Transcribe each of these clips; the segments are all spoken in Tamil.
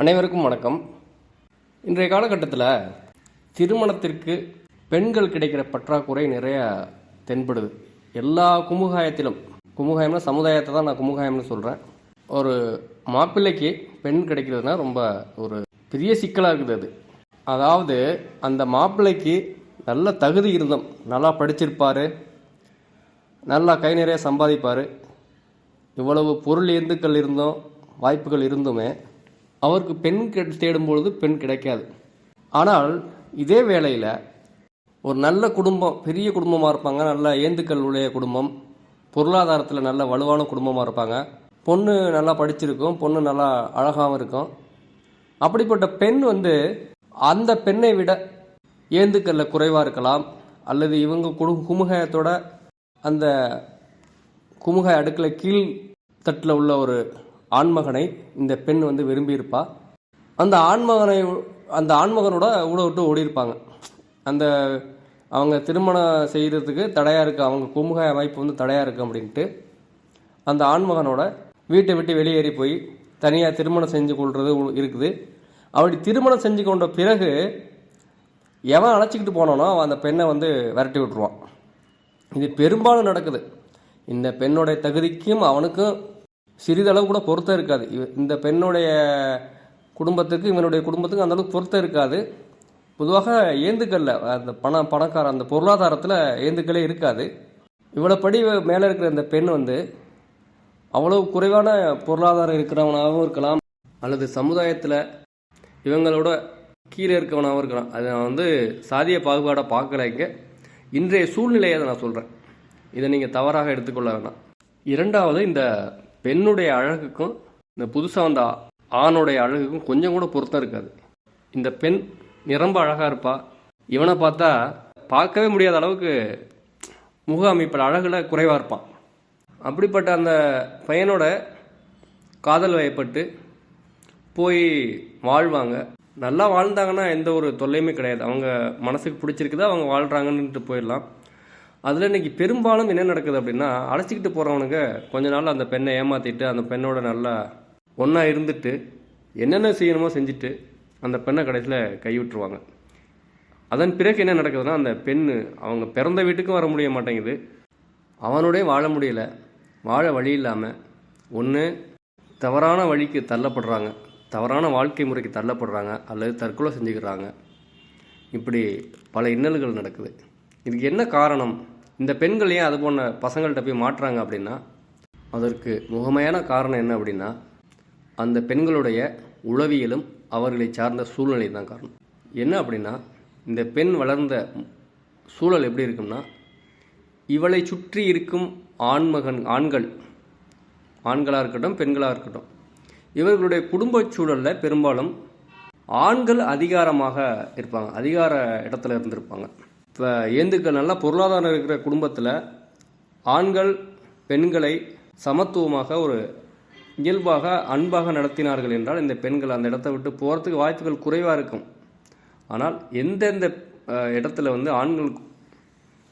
அனைவருக்கும் வணக்கம். இன்றைய காலகட்டத்தில் திருமணத்திற்கு பெண்கள் கிடைக்கிற பற்றாக்குறை நிறைய தென்படுது. எல்லா குமுகாயத்திலும் குமுகாயம்னா சமுதாயத்தை தான் நான் குமுகாயம்னு சொல்கிறேன் ஒரு மாப்பிள்ளைக்கு பெண் கிடைக்கிறதுனா ரொம்ப ஒரு பெரிய சிக்கலாக இருக்குது அது. அதாவது அந்த மாப்பிள்ளைக்கு நல்ல தகுதி இருந்தோம் நல்லா படிச்சிருப்பார் நல்லா கை நிறைய சம்பாதிப்பார் இவ்வளவு பொருள் ஏந்துக்கள் இருந்தும் வாய்ப்புகள் இருந்துமே அவருக்கு பெண் தேடும் பொழுது பெண் கிடைக்காது. ஆனால் இதே வேளையில் ஒரு நல்ல குடும்பம் பெரிய குடும்பமாக இருப்பாங்க. நல்ல ஏந்துக்கள் உடைய குடும்பம் பொருளாதாரத்தில் நல்ல வலுவான குடும்பமாக இருப்பாங்க. பொண்ணு நல்லா படிச்சிருக்கும் பொண்ணு நல்லா அழகாகவும் இருக்கும். அப்படிப்பட்ட பெண் வந்து அந்த பெண்ணை விட ஏந்துக்கல்ல குறைவாக இருக்கலாம். அல்லது இவங்க குடு குமுகத்தோட அந்த குமுக அடுக்கில் கீழ் தட்டில் உள்ள ஒரு ஆண்மகனை இந்த பெண் வந்து விரும்பியிருப்பா. அந்த ஆண்மகனை அந்த ஆண்மகனோட ஊட விட்டு ஓடி இருப்பாங்க அந்த அவங்க திருமணம் செய்கிறதுக்கு தடையாக இருக்குது அவங்க குமுகாய் அமைப்பு வந்து தடையாக இருக்குது அப்படின்ட்டு அந்த ஆண்மகனோட வீட்டை விட்டு வெளியேறி போய் தனியாக திருமணம் செஞ்சு கொள்வது இருக்குது. அப்படி திருமணம் செஞ்சு கொண்ட பிறகு எவன் அழைச்சிக்கிட்டு போனானோ அவன் அந்த பெண்ணை வந்து விரட்டி விட்டுருவான். இது பெரும்பாலும் நடக்குது. இந்த பெண்ணுடைய தகுதிக்கும் அவனுக்கும் சிறிதளவு கூட பொருத்தம் இருக்காது. இந்த பெண்ணுடைய குடும்பத்துக்கு இவனுடைய குடும்பத்துக்கு அந்தளவுக்கு பொருத்தம் இருக்காது. பொதுவாக ஏந்துக்கல்ல. அந்த பண பணக்கார அந்த பொருளாதாரத்தில் ஏந்துக்களே இருக்காது. இவ்வளோ படி மேலே இருக்கிற இந்த பெண் வந்து அவ்வளவு குறைவான பொருளாதாரம் இருக்கிறவனாகவும் இருக்கலாம். அல்லது சமுதாயத்தில் இவங்களோட கீழே இருக்கவனாகவும் இருக்கலாம். அதை நான் வந்து சாதிய பாகுபாடை பார்க்கலைங்க இன்றைய சூழ்நிலையை அதை நான் சொல்கிறேன் இதை நீங்கள் தவறாக எடுத்துக்கொள்ள வேண்டாம் இரண்டாவது இந்த பெண்ணுடைய அழகுக்கும் இந்த புதுசாக வந்த ஆணுடைய அழகுக்கும் கொஞ்சம் கூட பொருத்தம் இருக்காது. இந்த பெண் நிரம்ப அழகாக இருப்பா. இவனை பார்த்தா பார்க்கவே முடியாத அளவுக்கு முக அமைப்பில் அழகில் குறைவாக இருப்பான். அப்படிப்பட்ட அந்த பையனோட காதல் வயப்பட்டு போய் வாழ்வாங்க. நல்லா வாழ்ந்தாங்கன்னா எந்த ஒரு தொல்லையுமே கிடையாது. அவங்க மனசுக்கு பிடிச்சிருக்குதா அவங்க வாழ்கிறாங்கன்னுட்டு போயிடலாம். அதில் இன்னைக்கு பெரும்பாலும் என்ன நடக்குது அப்படின்னா அழைச்சிக்கிட்டு போகிறவனுங்க கொஞ்ச நாள் அந்த பெண்ணை ஏமாற்றிட்டு அந்த பெண்ணோட நல்லா ஒன்றா இருந்துட்டு என்னென்ன செய்யணுமோ செஞ்சுட்டு அந்த பெண்ணை கடைசியில் கைவிட்டுருவாங்க. அதன் பிறகு என்ன நடக்குதுன்னா அந்த பெண் அவங்க பிறந்த வீட்டுக்கும் வர முடிய மாட்டேங்குது. அவனோடய வாழ முடியல. வாழ வழி இல்லாமல் ஒன்று தவறான வழிக்கு தள்ளப்படுறாங்க. தவறான வாழ்க்கை முறைக்கு தள்ளப்படுறாங்க. அல்லது தற்கொலை செஞ்சுக்கிறாங்க. இப்படி பல இன்னல்கள் நடக்குது. இதுக்கு என்ன காரணம்? இந்த பெண்கள் ஏன் அது போன்ற பசங்கள்கிட்ட போய் மாட்டுறாங்க அப்படின்னா அதற்கு முகமையான காரணம் என்ன அப்படின்னா அந்த பெண்களுடைய உளவியலும் அவர்களை சார்ந்த சூழ்நிலை தான் காரணம். என்ன அப்படின்னா இந்த பெண் வளர்ந்த சூழல் எப்படி இருக்கும்னா இவளை சுற்றி இருக்கும் ஆண்மகன் ஆண்கள் ஆண்களாக இருக்கட்டும் பெண்களாக இருக்கட்டும் இவர்களுடைய குடும்பச் சூழலில் பெரும்பாலும் ஆண்கள் அதிகாரமாக இருப்பாங்க அதிகார இடத்துல இருந்திருப்பாங்க. இப்போ ஏந்துக்கள் நல்ல பொருளாதாரம் இருக்கிற குடும்பத்தில் ஆண்கள் பெண்களை சமத்துவமாக ஒரு இயல்பாக அன்பாக நடத்தினார்கள் என்றால் இந்த பெண்கள் அந்த இடத்த விட்டு போகிறதுக்கு வாய்ப்புகள் குறைவாக இருக்கும். ஆனால் எந்தெந்த இடத்துல வந்து ஆண்கள்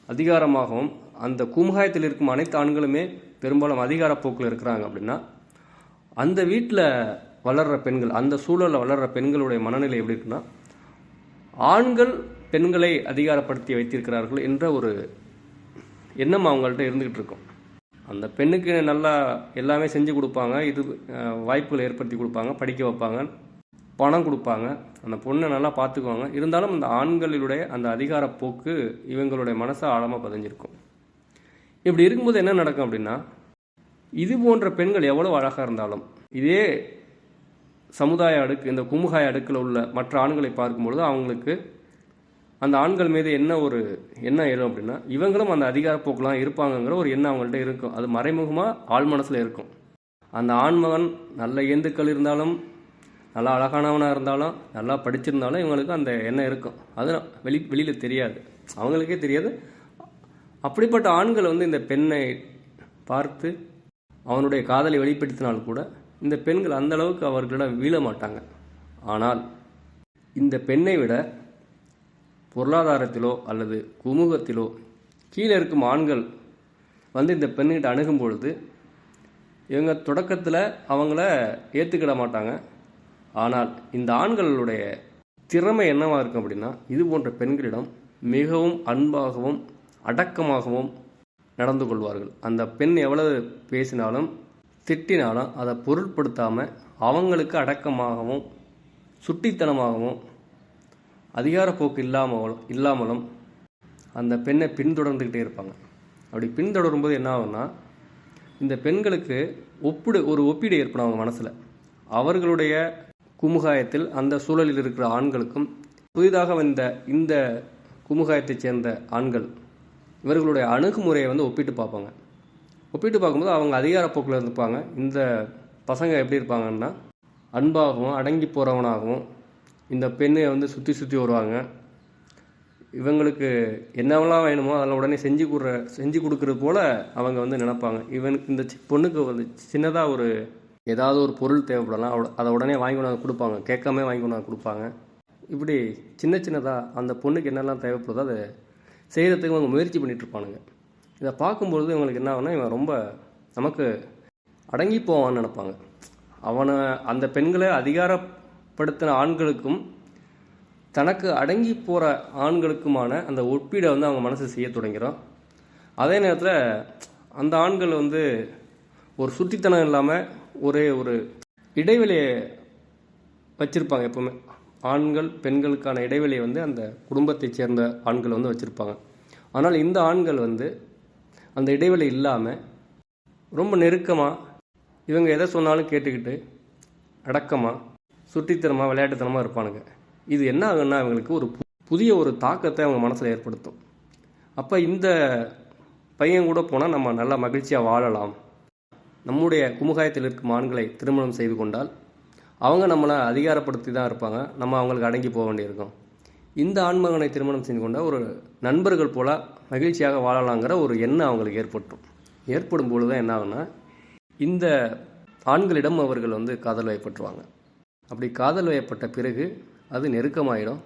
அதிகாரமாகவும் அந்த குமுகாயத்தில் இருக்கும் அனைத்து ஆண்களுமே பெரும்பாலும் அதிகார போக்கில் இருக்கிறாங்க அப்படின்னா அந்த வீட்டில் வளர்கிற பெண்கள் அந்த சூழலில் வளர்கிற பெண்களுடைய மனநிலை எப்படி இருக்குன்னா ஆண்கள் பெண்களை அதிகாரப்படுத்தி வைத்திருக்கிறார்கள் என்ற ஒரு எண்ணம் அவங்கள்ட்ட இருந்துகிட்டு இருக்கும். அந்த பெண்ணுக்கு நல்லா எல்லாமே செஞ்சு கொடுப்பாங்க இது வாய்ப்புகளை ஏற்படுத்தி கொடுப்பாங்க படிக்க வைப்பாங்க பணம் கொடுப்பாங்க. அந்த பொண்ணை நல்லா பார்த்துக்குவாங்க. இருந்தாலும் அந்த ஆண்களுடைய அந்த அதிகார போக்கு இவங்களுடைய மனசை ஆழமாக பதிஞ்சிருக்கும். இப்படி இருக்கும்போது என்ன நடக்கும் அப்படின்னா இது போன்ற பெண்கள் எவ்வளவு அழகாக இருந்தாலும் இதே சமுதாய அடுக்கு இந்த குமுகாய அடுக்கில் உள்ள மற்ற ஆண்களை பார்க்கும்பொழுது அவங்களுக்கு அந்த ஆண்கள் மீது என்ன ஒரு எண்ணம் எழும் அப்படின்னா இவங்களும் அந்த அதிகாரப்போக்கெலாம் இருப்பாங்கங்கிற ஒரு எண்ணம் அவங்கள்ட்ட இருக்கும். அது மறைமுகமாக ஆள் மனசில் இருக்கும். அந்த ஆண்மகன் நல்ல ஏந்துக்கள் இருந்தாலும் நல்லா அழகானவனாக இருந்தாலும் நல்லா படிச்சிருந்தாலும் இவங்களுக்கு அந்த எண்ணம் இருக்கும். அது வெளி வெளியில் தெரியாது. அவங்களுக்கே தெரியாது. அப்படிப்பட்ட ஆண்கள் வந்து இந்த பெண்ணை பார்த்து அவனுடைய காதலை வெளிப்படுத்தினால் கூட இந்த பெண்கள் அந்த அளவுக்கு அவர்களிடம் வீழ மாட்டாங்க. ஆனால் இந்த பெண்ணை விட பொருளாதாரத்திலோ அல்லது குமுகத்திலோ கீழே இருக்கும் ஆண்கள் வந்து இந்த பெண்ணிட்ட அணுகும் பொழுது இவங்க தொடக்கத்தில் அவங்கள ஏற்றுக்கிட மாட்டாங்க. ஆனால் இந்த ஆண்களுடைய திறமை என்னவாக இருக்கும் அப்படின்னா இது போன்ற பெண்களிடம் மிகவும் அன்பாகவும் அடக்கமாகவும் நடந்து கொள்வார்கள். அந்த பெண் எவ்வளவு பேசினாலும் திட்டினாலும் அதை பொருட்படுத்தாமல் அவங்களுக்கு அடக்கமாகவும் சுட்டித்தனமாகவும் அதிகாரப்போக்கு இல்லாமல் இல்லாமலும் அந்த பெண்ணை பின்தொடர்ந்துக்கிட்டே இருப்பாங்க. அப்படி பின்தொடரும்போது என்ன ஆகும்னா இந்த பெண்களுக்கு ஒப்பிடு ஒரு ஒப்பீடு ஏற்படும் அவங்க மனசில். அவர்களுடைய குமுகாயத்தில் அந்த சூழலில் இருக்கிற ஆண்களுக்கும் புதிதாக வந்த இந்த குமுகாயத்தைச் சேர்ந்த ஆண்கள் இவர்களுடைய அணுகுமுறையை வந்து ஒப்பிட்டு பார்ப்பாங்க. ஒப்பிட்டு பார்க்கும்போது அவங்க அதிகாரப்போக்கில் இருப்பாங்க. இந்த பசங்க எப்படி இருப்பாங்கன்னா அன்பாகவும் அடங்கி போகிறவனாகவும் இந்த பெண்ணை வந்து சுற்றி சுற்றி வருவாங்க. இவங்களுக்கு என்னவெல்லாம் வேணுமோ அதெல்லாம் உடனே செஞ்சு கொடுற செஞ்சு கொடுக்குறது போல் அவங்க வந்து நினைப்பாங்க. இவனுக்கு இந்த சி- பொண்ணுக்கு வந்து சின்னதாக ஒரு ஏதாவது ஒரு பொருள் தேவைப்படலாம் அதை உடனே வாங்கி கொண்டாந்து கொடுப்பாங்க. கேட்காம வாங்கி கொண்டாந்து கொடுப்பாங்க. இப்படி சின்ன சின்னதாக அந்த பொண்ணுக்கு என்னெல்லாம் தேவைப்படுதோ அதை செய்கிறதுக்கு அவங்க முயற்சி பண்ணிட்டு இருப்பானுங்க. இதை பார்க்கும்பொழுது இவங்களுக்கு என்ன ஆகும்னா இவன் ரொம்ப நமக்கு அடங்கி போவான்னு நினைப்பாங்க. அவனை அந்த பெண்களை அதிகார படுத்தின ஆண்களுக்கும் தனக்கு அடங்கி போகிற ஆண்களுக்குமான அந்த ஒப்பீடை வந்து அவங்க மனசு செய்ய தொடங்கிறோம். அதே நேரத்தில் அந்த ஆண்கள் வந்து ஒரு சுட்டித்தனம் இல்லாமல் ஒரே ஒரு இடைவெளியை வச்சுருப்பாங்க எப்பவுமே. ஆண்கள் பெண்களுக்கான இடைவெளியை வந்து அந்த குடும்பத்தைச் சேர்ந்த ஆண்கள் வந்து வச்சுருப்பாங்க. ஆனால் இந்த ஆண்கள் வந்து அந்த இடைவெளி இல்லாமல் ரொம்ப நெருக்கமாக இவங்க எதை சொன்னாலும் கேட்டுக்கிட்டு அடக்கமாக சுட்டித்தனமாக விளையாட்டுத்தனமாக இருப்பானுங்க. இது என்ன ஆகுன்னா அவங்களுக்கு ஒரு புதிய ஒரு தாக்கத்தை அவங்க மனசில் ஏற்படுத்தும். அப்போ இந்த பையன் கூட போனால் நம்ம நல்லா மகிழ்ச்சியாக வாழலாம். நம்முடைய குமுகாயத்தில் இருக்கும் ஆண்களை திருமணம் செய்து கொண்டால் அவங்க நம்மளை அதிகாரப்படுத்தி தான் இருப்பாங்க. நம்ம அவங்களுக்கு அடங்கி போக வேண்டியிருக்கும். இந்த ஆண்மகனை திருமணம் செய்து கொண்டால் ஒரு நண்பர்கள் போல மகிழ்ச்சியாக வாழலாங்கிற ஒரு எண்ணம் அவங்களுக்கு ஏற்பட்டுரும் ஏற்படும் பொழுது தான் என்ன ஆகுனா இந்த ஆண்களிடம் அவர்கள் வந்து காதல் வயப்பட்டுருவாங்க அப்படி காதல் வயப்பட்ட பிறகு அது நெருக்கமாயிடும்.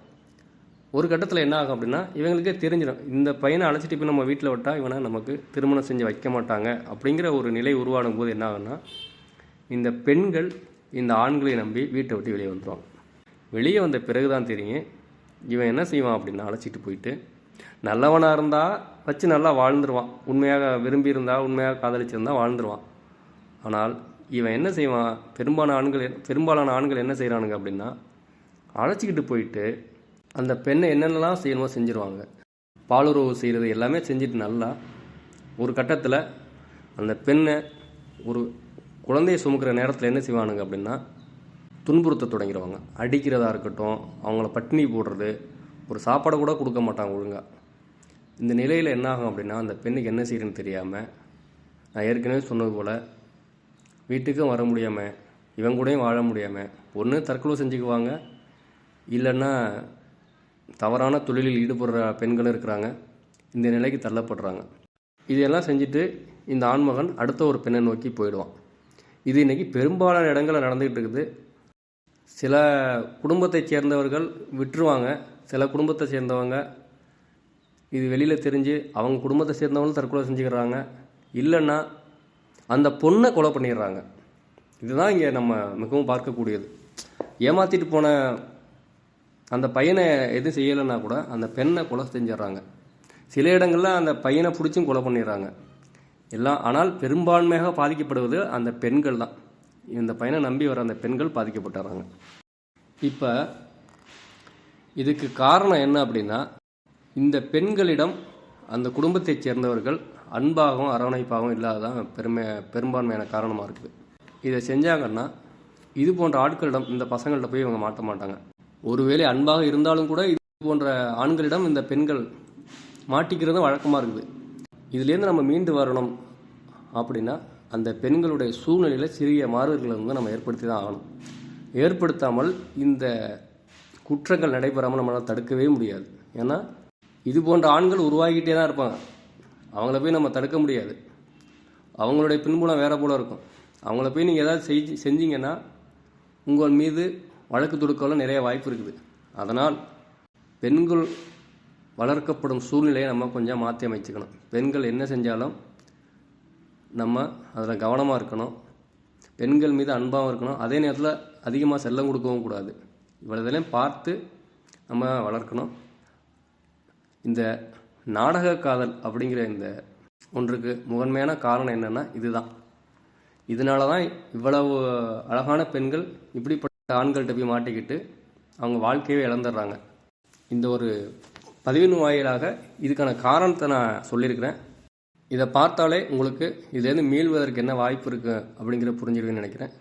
ஒரு கட்டத்தில் என்ன ஆகும் அப்படின்னா இவங்களுக்கே தெரிஞ்சிடும். இந்த பையனை அழைச்சிட்டு போய் நம்ம வீட்டில் விட்டால் இவனை நமக்கு திருமணம் செஞ்சு வைக்க மாட்டாங்க அப்படிங்கிற ஒரு நிலை உருவாடும் போது என்ன ஆகுன்னா இந்த பெண்கள் இந்த ஆண்களை நம்பி வீட்டை விட்டு வெளியே வந்துடுவாங்க வெளியே வந்த பிறகு தான் தெரியும் இவன் என்ன செய்வான் அப்படின்னா அழைச்சிட்டு போயிட்டு நல்லவனாக இருந்தால் வச்சு நல்லா வாழ்ந்துருவான். உண்மையாக விரும்பி உண்மையாக காதலிச்சிருந்தா வாழ்ந்துருவான். ஆனால் இவன் என்ன செய்வான்? பெரும்பாலான ஆண்கள் பெரும்பாலான ஆண்கள் என்ன செய்கிறானுங்க அப்படின்னா அழைச்சிக்கிட்டு போயிட்டு அந்த பெண்ணை என்னென்னலாம் செய்யணுமோ செஞ்சுருவாங்க. பாலுறவு செய்கிறது எல்லாமே செஞ்சுட்டு நல்லா ஒரு கட்டத்தில் அந்த பெண்ணை ஒரு குழந்தையை சுமக்கிற நேரத்தில் என்ன செய்வானுங்க அப்படின்னா துன்புறுத்த தொடங்கிடுவாங்க அடிக்கிறதா இருக்கட்டும் அவங்கள பட்டினி போடுறது ஒரு சாப்பாடை கூட கொடுக்க மாட்டாங்க ஒழுங்காக இந்த நிலையில் என்ன ஆகும் அப்படின்னா அந்த பெண்ணுக்கு என்ன செய்யறதுன்னு தெரியாமல் நான் ஏற்கனவே சொன்னது போல் வீட்டுக்கும் வர முடியாமல் இவன் கூடயும் வாழ முடியாமல் ஒன்று தற்கொலை செஞ்சுக்குவாங்க. இல்லைன்னா தவறான தொழிலில் ஈடுபடுற பெண்களும் இருக்கிறாங்க. இந்த நிலைக்கு தள்ளப்படுறாங்க. இதெல்லாம் செஞ்சுட்டு இந்த ஆண்மகன் அடுத்த ஒரு பெண்ணை நோக்கி போயிடுவான். இது இன்னைக்கு பெரும்பாலான இடங்களில் நடந்துக்கிட்டு இருக்குது. சில குடும்பத்தை சேர்ந்தவர்கள் விட்டுருவாங்க. சில குடும்பத்தை சேர்ந்தவங்க இது வெளியில் தெரிஞ்சு அவங்க குடும்பத்தை சேர்ந்தவங்களும் தற்கொலை செஞ்சுக்கிறாங்க. இல்லைன்னா அந்த பொண்ணை கொலை பண்ணிடுறாங்க. இதுதான் இங்கே நம்ம மிகவும் பார்க்கக்கூடியது. ஏமாற்றிட்டு போன அந்த பையனை எதுவும் செய்யலைன்னா கூட அந்த பெண்ணை கொலை செஞ்சிடுறாங்க. சில இடங்களில் அந்த பையனை பிடிச்சும் கொலை பண்ணிடுறாங்க. எல்லாம் ஆனால் பெரும்பான்மையாக பாதிக்கப்படுவது அந்த பெண்கள் தான். இந்த பையனை நம்பி வர அந்த பெண்கள் பாதிக்கப்பட்டுறாங்க. இப்போ இதுக்கு காரணம் என்ன அப்படின்னா இந்த பெண்களிடம் அந்த குடும்பத்தைச் சேர்ந்தவர்கள் அன்பாகவும் அரவணைப்பாகவும் இல்லாததான் பெருமை பெரும்பான்மையான காரணமாக இருக்குது. இதை செஞ்சாங்கன்னா இது போன்ற ஆட்களிடம் இந்த பசங்கள்கிட்ட போய் இவங்க மாட்ட மாட்டாங்க. ஒருவேளை அன்பாக இருந்தாலும் கூட இது போன்ற ஆண்களிடம் இந்த பெண்கள் மாட்டிக்கிறதும் வழக்கமாக இருக்குது. இதுலேருந்து நம்ம மீண்டு வரணும் அப்படின்னா அந்த பெண்களுடைய சூழ்நிலையில் சிறிய மாறுதல்களை வந்து நம்ம ஏற்படுத்தி தான் ஆகணும். ஏற்படுத்தாமல் இந்த குற்றங்கள் நடைபெறாமல் நம்மளால் தடுக்கவே முடியாது. ஏன்னா இது போன்ற ஆண்கள் உருவாகிட்டே தான் இருப்பாங்க. அவங்கள போய் நம்ம தடுக்க முடியாது. அவங்களுடைய பின்புலம் வேறு போல இருக்கும். அவங்கள போய் நீங்கள் ஏதாவது செஞ்சு செஞ்சீங்கன்னா உங்கள் மீது வழக்கு தொடுக்கலாம் நிறைய வாய்ப்பு இருக்குது. அதனால் பெண்கள் வளர்க்கப்படும் சூழ்நிலையை நம்ம கொஞ்சம் மாற்றி அமைச்சுக்கணும். பெண்கள் என்ன செஞ்சாலும் நம்ம அதில் கவனமாக இருக்கணும். பெண்கள் மீது அன்பாகவும் இருக்கணும். அதே நேரத்தில் அதிகமாக செல்லம் கொடுக்கவும் கூடாது. இவ்வளோதெல்லாம் பார்த்து நம்ம வளர்க்கணும். இந்த நாடக காதல் அப்படிங்கிற இந்த ஒன்றுக்கு முதன்மையான காரணம் என்னன்னா இதுதான். இதனால தான் இவ்வளவு அழகான பெண்கள் இப்படிப்பட்ட ஆண்கள்கிட்ட போய் மாட்டிக்கிட்டு அவங்க வாழ்க்கையவே இழந்துடுறாங்க. இந்த ஒரு பதிவின் வாயிலாக இதுக்கான காரணத்தை நான் சொல்லியிருக்கிறேன். இதை பார்த்தாலே உங்களுக்கு இதுலேருந்து மீள்வதற்கு என்ன வாய்ப்பு இருக்குது அப்படிங்கிற புரிஞ்சிருக்குன்னு நினைக்கிறேன்.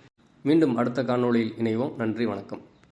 மீண்டும் அடுத்த காணொளியில் இணைவோம். நன்றி வணக்கம்.